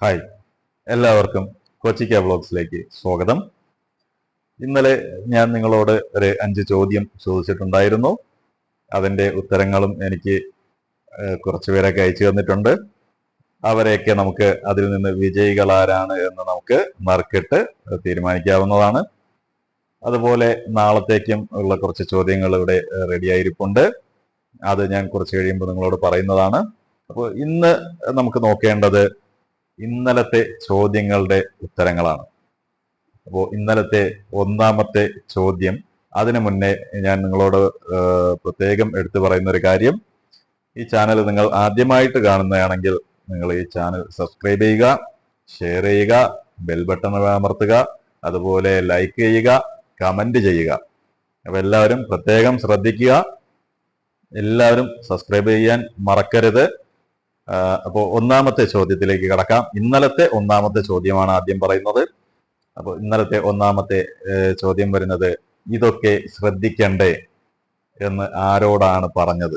Hi. എല്ലാവർക്കും കൊച്ചിക്ക വ്ളോഗ്സിലേക്ക് സ്വാഗതം. ഇന്നലെ ഞാൻ നിങ്ങളോട് ഒരു അഞ്ച് ചോദ്യം ചോദിച്ചിട്ടുണ്ടായിരുന്നു. അതിന്റെ ഉത്തരങ്ങളും എനിക്ക് കുറച്ചു പേരൊക്കെ അയച്ചു തന്നിട്ടുണ്ട്. അവരെയൊക്കെ നമുക്ക് അതിൽ നിന്ന് വിജയികൾ ആരാണ് എന്ന് നമുക്ക് നറുക്കിട്ട് തീരുമാനിക്കാവുന്നതാണ്. അതുപോലെ നാളത്തേക്കും ഉള്ള കുറച്ച് ചോദ്യങ്ങൾ ഇവിടെ റെഡി ആയിരിപ്പുണ്ട്. അത് ഞാൻ കുറച്ച് കഴിയുമ്പോൾ നിങ്ങളോട് പറയുന്നതാണ്. അപ്പോൾ ഇന്ന് നമുക്ക് നോക്കേണ്ടത് ഇന്നലത്തെ ചോദ്യങ്ങളുടെ ഉത്തരങ്ങളാണ്. അപ്പോൾ ഇന്നലത്തെ ഒന്നാമത്തെ ചോദ്യം അതിനു മുന്നേ ഞാൻ നിങ്ങളോട് പ്രത്യേകം എടുത്തു പറയുന്ന ഒരു കാര്യം. ഈ ചാനൽ നിങ്ങൾ ആദ്യമായിട്ട് കാണുന്നതാണെങ്കിൽ നിങ്ങൾ ഈ ചാനൽ സബ്സ്ക്രൈബ് ചെയ്യുക ഷെയർ ചെയ്യുക ബെൽ ബട്ടൺ അമർത്തുക അതുപോലെ ലൈക്ക് ചെയ്യുക കമന്റ് ചെയ്യുക. അപ്പൊ എല്ലാവരും പ്രത്യേകം ശ്രദ്ധിക്കുക. എല്ലാവരും സബ്സ്ക്രൈബ് ചെയ്യാൻ മറക്കരുത്. അപ്പോൾ ഒന്നാമത്തെ ചോദ്യത്തിലേക്ക് കടക്കാം. ഇന്നലത്തെ ഒന്നാമത്തെ ചോദ്യമാണ് ആദ്യം പറയുന്നത്. അപ്പോൾ ഇന്നലത്തെ ഒന്നാമത്തെ ചോദ്യം വരുന്നത് ഇതൊക്കെ ശ്രദ്ധിക്കണ്ടേ? എന്ന് ആരോടാണ് പറഞ്ഞത്?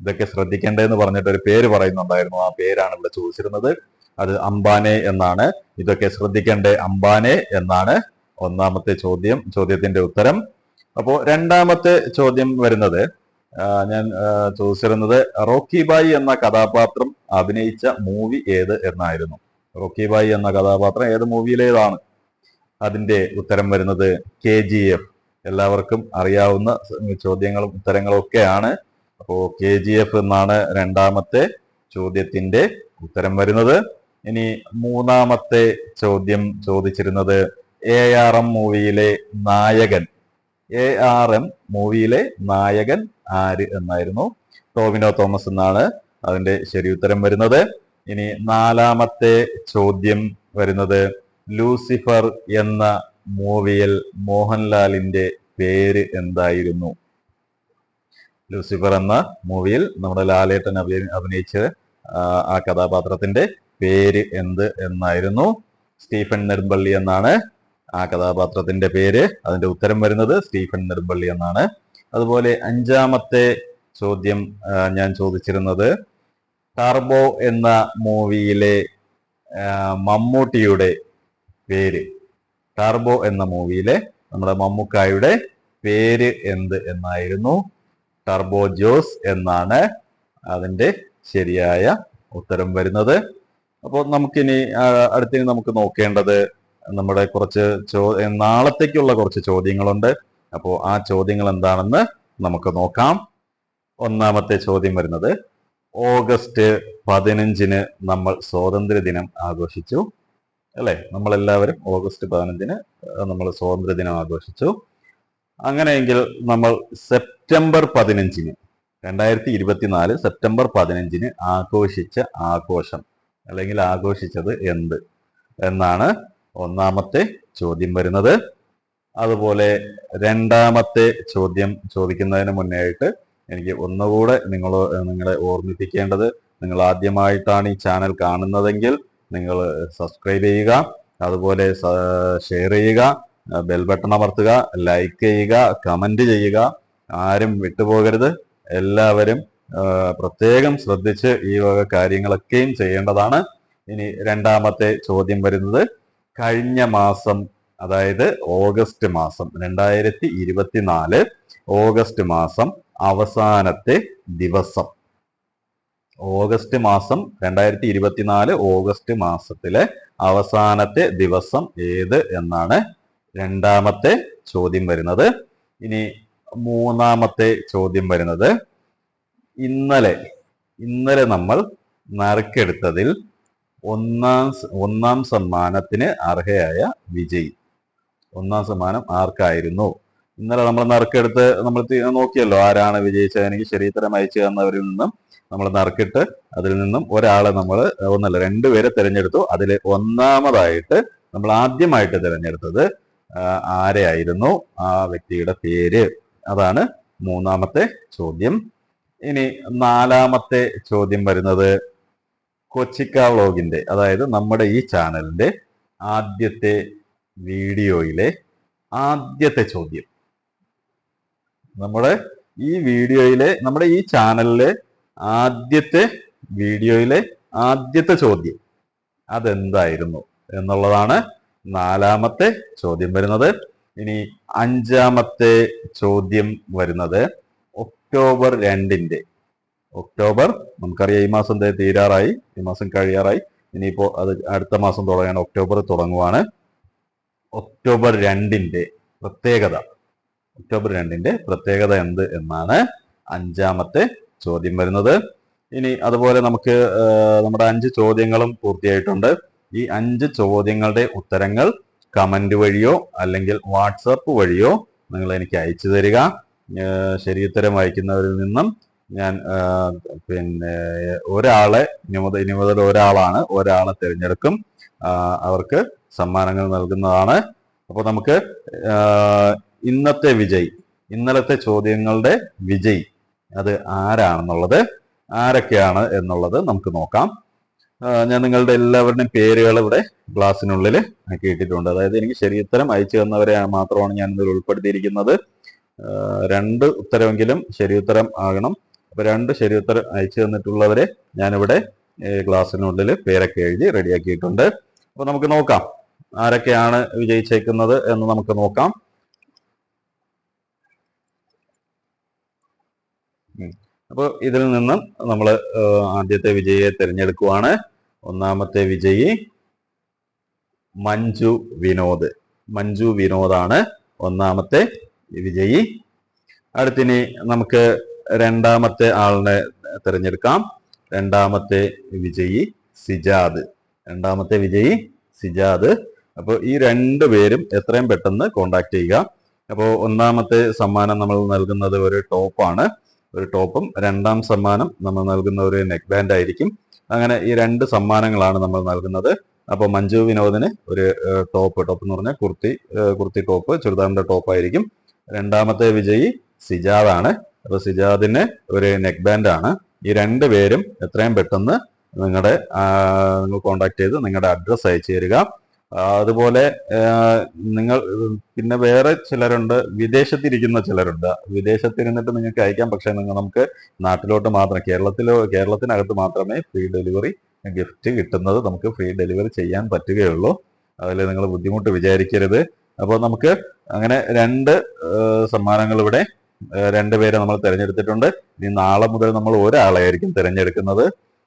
ഇതൊക്കെ ശ്രദ്ധിക്കണ്ടേ എന്ന് പറഞ്ഞിട്ട് ഒരു പേര് പറയുന്നുണ്ടായിരുന്നു. ആ പേരാണ് ഇവിടെ ചോദിച്ചിരുന്നത്. അത് അംബാനെ എന്നാണ്. ഇതൊക്കെ ശ്രദ്ധിക്കണ്ടേ അംബാനെ? എന്നാണ് ഒന്നാമത്തെ ചോദ്യം ചോദ്യത്തിന്റെ ഉത്തരം. അപ്പോൾ രണ്ടാമത്തെ ചോദ്യം വരുന്നത് ഞാൻ ചോദിച്ചിരുന്നത് റോക്കി ബായി എന്ന കഥാപാത്രം അഭിനയിച്ച മൂവി ഏത് എന്നായിരുന്നു. റോക്കി ബായി എന്ന കഥാപാത്രം ഏത് മൂവിയിലേതാണ് അതിന്റെ ഉത്തരം വരുന്നത്? K G F. എല്ലാവർക്കും അറിയാവുന്ന ചോദ്യങ്ങളും ഉത്തരങ്ങളും ഒക്കെയാണ്. അപ്പോ കെ ജി എഫ് എന്നാണ് രണ്ടാമത്തെ ചോദ്യത്തിന്റെ ഉത്തരം വരുന്നത്. ഇനി മൂന്നാമത്തെ ചോദ്യം ചോദിച്ചിരുന്നത് എ ആർ എം മൂവിയിലെ നായകൻ എ ആർ എം മൂവിയിലെ നായകൻ ആര് എന്നായിരുന്നു? ടോമിനോ തോമസ് എന്നാണ് അതിന്റെ ശരി ഉത്തരം വരുന്നത്. ഇനി നാലാമത്തെ ചോദ്യം വരുന്നത്. ലൂസിഫർ എന്ന മൂവിയിൽ മോഹൻലാലിന്റെ പേര് എന്തായിരുന്നു? ലൂസിഫർ എന്ന മൂവിയിൽ നമ്മുടെ ലാലേട്ടൻ അഭി- അഭിനയിച്ച ആ കഥാപാത്രത്തിന്റെ പേര് എന്ത് എന്നായിരുന്നു? സ്റ്റീഫൻ നെടുമ്പള്ളി എന്നാണ് ആ കഥാപാത്രത്തിന്റെ പേര് അതിന്റെ ഉത്തരം വരുന്നത് സ്റ്റീഫൻ നെടുമ്പള്ളി എന്നാണ്. അതുപോലെ അഞ്ചാമത്തെ ചോദ്യം ഞാൻ ചോദിച്ചിരുന്നത് ടർബോ എന്ന മൂവിയിലെ മമ്മൂട്ടിയുടെ പേര് ടർബോ എന്ന മൂവിയിലെ നമ്മുടെ മമ്മൂക്കായുടെ പേര് എന്ത് എന്നായിരുന്നു? ടർബോ ജോസ് എന്നാണ് അതിന്റെ ശരിയായ ഉത്തരം വരുന്നത്. അപ്പോൾ നമുക്കിനി അടുത്തിനി നമുക്ക് നോക്കേണ്ടത് നമ്മുടെ കുറച്ച് ചോ നാളത്തേക്കുള്ള കുറച്ച് ചോദ്യങ്ങളുണ്ട്. അപ്പോൾ ആ ചോദ്യങ്ങൾ എന്താണെന്ന് നമുക്ക് നോക്കാം. ഒന്നാമത്തെ ചോദ്യം വരുന്നത് ഓഗസ്റ്റ് പതിനഞ്ചിന് നമ്മൾ സ്വാതന്ത്ര്യ ദിനം ആഘോഷിച്ചു. അല്ലെ? നമ്മളെല്ലാവരും ഓഗസ്റ്റ് പതിനഞ്ചിന് നമ്മൾ സ്വാതന്ത്ര്യ ദിനം ആഘോഷിച്ചു. അങ്ങനെയെങ്കിൽ നമ്മൾ സെപ്റ്റംബർ പതിനഞ്ചിന് രണ്ടായിരത്തി ഇരുപത്തിനാല് സെപ്റ്റംബർ പതിനഞ്ചിന് ആഘോഷിച്ച ആഘോഷം അല്ലെങ്കിൽ ആഘോഷിച്ചത് എന്ത്? എന്നാണ് ഒന്നാമത്തെ ചോദ്യം വരുന്നത്. അതുപോലെ രണ്ടാമത്തെ ചോദ്യം ചോദിക്കുന്നതിന് മുന്നേ ആയിട്ട് എനിക്ക് ഒന്നുകൂടെ നിങ്ങൾ നിങ്ങളെ ഓർമ്മിപ്പിക്കേണ്ടത് നിങ്ങൾ ആദ്യമായിട്ടാണ് ഈ ചാനൽ കാണുന്നതെങ്കിൽ നിങ്ങൾ സബ്സ്ക്രൈബ് ചെയ്യുക അതുപോലെ ഷെയർ ചെയ്യുക ബെൽ ബട്ടൺ അമർത്തുക ലൈക്ക് ചെയ്യുക കമന്റ് ചെയ്യുക. ആരും വിട്ടുപോകരുത്. എല്ലാവരും പ്രത്യേകം ശ്രദ്ധിച്ച് ഈ വക കാര്യങ്ങളൊക്കെയും ചെയ്യേണ്ടതാണ്. ഇനി രണ്ടാമത്തെ ചോദ്യം വരുന്നത് കഴിഞ്ഞ മാസം അതായത് ഓഗസ്റ്റ് മാസം രണ്ടായിരത്തി ഇരുപത്തിനാല് ഓഗസ്റ്റ് മാസം അവസാനത്തെ ദിവസം. ഓഗസ്റ്റ് മാസം രണ്ടായിരത്തി ഇരുപത്തിനാല് ഓഗസ്റ്റ് മാസത്തിലെ അവസാനത്തെ ദിവസം ഏത് എന്നാണ് രണ്ടാമത്തെ ചോദ്യം വരുന്നത്. ഇനി മൂന്നാമത്തെ ചോദ്യം വരുന്നത്. ഇന്നലെ ഇന്നലെ നമ്മൾ നറുക്കെടുത്തതിൽ ഒന്നാം ഒന്നാം സമ്മാനത്തിന് അർഹയായ വിജയി. ഒന്നാം സമ്മാനം ആർക്കായിരുന്നു? ഇന്നലെ നമ്മൾ നറുക്കെടുത്ത് നമ്മൾ നോക്കിയല്ലോ ആരാണ് വിജയിച്ചത് എനിക്ക് ശരീരം അയച്ചു തന്നവരിൽ നിന്നും നമ്മൾ നറുക്കിട്ട് അതിൽ നിന്നും ഒരാളെ നമ്മൾ ഒന്നല്ല രണ്ടുപേരെ തിരഞ്ഞെടുത്തു. അതിൽ ഒന്നാമതായിട്ട് നമ്മൾ ആദ്യമായിട്ട് തിരഞ്ഞെടുത്തത് ആരെയായിരുന്നു? ആ വ്യക്തിയുടെ പേര്. അതാണ് മൂന്നാമത്തെ ചോദ്യം. ഇനി നാലാമത്തെ ചോദ്യം വരുന്നത് കൊച്ചിക്ക വ്ളോഗിന്റെ അതായത് നമ്മുടെ ഈ ചാനലിന്റെ ആദ്യത്തെ വീഡിയോയിലെ ആദ്യത്തെ ചോദ്യം. നമ്മുടെ ഈ വീഡിയോയിലെ നമ്മുടെ ഈ ചാനലിലെ ആദ്യത്തെ വീഡിയോയിലെ ആദ്യത്തെ ചോദ്യം അതെന്തായിരുന്നു എന്നുള്ളതാണ് നാലാമത്തെ ചോദ്യം വരുന്നത്. ഇനി അഞ്ചാമത്തെ ചോദ്യം വരുന്നത് ഒക്ടോബർ രണ്ടിന്റെ ഒക്ടോബർ. നമുക്കറിയാം ഈ മാസം തീരാറായി. ഈ മാസം കഴിയാറായി. ഇനിയിപ്പോ അത് അടുത്ത മാസം തുടങ്ങുകയാണ് ഒക്ടോബർ തുടങ്ങുവാണ്. ഒക്ടോബർ രണ്ടിന്റെ പ്രത്യേകത. ഒക്ടോബർ രണ്ടിന്റെ പ്രത്യേകത എന്ത് എന്നാണ് അഞ്ചാമത്തെ ചോദ്യം വരുന്നത്. ഇനി അതുപോലെ നമുക്ക് നമ്മുടെ അഞ്ച് ചോദ്യങ്ങളും പൂർത്തിയായിട്ടുണ്ട്. ഈ അഞ്ച് ചോദ്യങ്ങളുടെ ഉത്തരങ്ങൾ കമന്റ് വഴിയോ അല്ലെങ്കിൽ വാട്സപ്പ് വഴിയോ നിങ്ങൾ എനിക്ക് അയച്ചു തരിക. ശരിയുത്തരം വായിക്കുന്നവരിൽ നിന്നും ഞാൻ പിന്നെ ഒരാളെ ഇനി ഇനി മുതൽ ഒരാളാണ്. ഒരാളെ തിരഞ്ഞെടുക്കും. അവർക്ക് സമ്മാനങ്ങൾ നൽകുന്നതാണ്. അപ്പോൾ നമുക്ക് ഇന്നത്തെ വിജയ് ഇന്നലത്തെ ചോദ്യങ്ങളുടെ വിജയ് അത് ആരാണെന്നുള്ളത് ആരൊക്കെയാണ് എന്നുള്ളത് നമുക്ക് നോക്കാം. ഞാൻ നിങ്ങളുടെ എല്ലാവരുടെയും പേരുകൾ ഇവിടെ ഗ്ലാസ്സിനുള്ളിൽ കേട്ടിട്ടുണ്ട് അതായത് എനിക്ക് ശരിയുത്തരം അയച്ചു തന്നവരെ മാത്രമാണ് ഞാൻ ഇതിൽ ഉൾപ്പെടുത്തിയിരിക്കുന്നത്. രണ്ട് ഉത്തരമെങ്കിലും ശരിയുത്തരം ആകണം. അപ്പൊ രണ്ട് ശരിയുത്തരം അയച്ചു തന്നിട്ടുള്ളവരെ ഞാനിവിടെ ക്ലാസ്സിനുള്ളിൽ പേരൊക്കെ എഴുതി റെഡിയാക്കിയിട്ടുണ്ട്. അപ്പൊ നമുക്ക് നോക്കാം ആരൊക്കെയാണ് വിജയിച്ചേക്കുന്നത് എന്ന് നമുക്ക് നോക്കാം. അപ്പോൾ ഇതിൽ നിന്നും നമ്മൾ ആദ്യത്തെ വിജയിയെ തിരഞ്ഞെടുക്കുവാണ്. ഒന്നാമത്തെ വിജയി മഞ്ജു വിനോദ്. മഞ്ജു വിനോദാണ് ഒന്നാമത്തെ വിജയി. അടുത്തിനി നമുക്ക് രണ്ടാമത്തെ ആളിനെ തിരഞ്ഞെടുക്കാം. രണ്ടാമത്തെ വിജയി സിജാദ്. രണ്ടാമത്തെ വിജയി സിജാദ്. അപ്പോൾ ഈ രണ്ട് പേരും എത്രയും പെട്ടെന്ന് കോണ്ടാക്ട് ചെയ്യുക. അപ്പോൾ ഒന്നാമത്തെ സമ്മാനം നമ്മൾ നൽകുന്നത് ഒരു ടോപ്പാണ് ഒരു ടോപ്പും രണ്ടാം സമ്മാനം നമ്മൾ നൽകുന്ന ഒരു നെക്ക് ബാൻഡ് ആയിരിക്കും. അങ്ങനെ ഈ രണ്ട് സമ്മാനങ്ങളാണ് നമ്മൾ നൽകുന്നത്. അപ്പോൾ മഞ്ജു വിനോദിന് ഒരു ടോപ്പ് ടോപ്പ് എന്ന് പറഞ്ഞാൽ കുർത്തി കുർത്തി ടോപ്പ് ചുരിദാറിന്റെ ടോപ്പ് ആയിരിക്കും. രണ്ടാമത്തെ വിജയി സിജാദാണ്. അപ്പോൾ സിജാദിന് ഒരു നെക്ക് ബാൻഡ് ആണ്. ഈ രണ്ട് പേരും എത്രയും പെട്ടെന്ന് നിങ്ങളുടെ നിങ്ങൾ കോണ്ടാക്ട് ചെയ്ത് നിങ്ങളുടെ അഡ്രസ്സ് അയച്ചു തരിക. അതുപോലെ നിങ്ങൾ പിന്നെ വേറെ ചിലരുണ്ട് വിദേശത്തിരിക്കുന്ന ചിലരുണ്ട്. വിദേശത്തിരുന്നിട്ട് നിങ്ങൾക്ക് അയക്കാം പക്ഷെ നിങ്ങൾ നമുക്ക് നാട്ടിലോട്ട് മാത്രം കേരളത്തിലോ കേരളത്തിനകത്ത് മാത്രമേ ഫ്രീ ഡെലിവറി ഗിഫ്റ്റ് കിട്ടുന്നത് നമുക്ക് ഫ്രീ ഡെലിവറി ചെയ്യാൻ പറ്റുകയുള്ളൂ. അതിൽ നിങ്ങൾ ബുദ്ധിമുട്ട് വിചാരിക്കരുത്. അപ്പോൾ നമുക്ക് അങ്ങനെ രണ്ട് സമ്മാനങ്ങൾ ഇവിടെ ആ, രണ്ട് പേരെ നമ്മൾ തിരഞ്ഞെടുത്തിട്ടുണ്ട്. ഇനി നാളെ മുതൽ നമ്മൾ ഒരാളെയായിരിക്കും തിരഞ്ഞെടുക്കുന്നത്.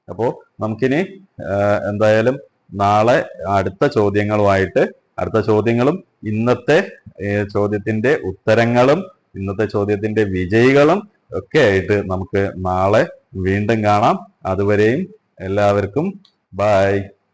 അപ്പോൾ നമുക്കിനി എന്തായാലും നാളെ അടുത്ത ചോദ്യങ്ങളുമായിട്ട് അടുത്ത ചോദ്യങ്ങളും ഇന്നത്തെ ചോദ്യത്തിന്റെ ഉത്തരങ്ങളും ഇന്നത്തെ ചോദ്യത്തിന്റെ വിജയികളും ഒക്കെ ആയിട്ട് നമുക്ക് നാളെ വീണ്ടും കാണാം. അതുവരെയും എല്ലാവർക്കും ബൈ.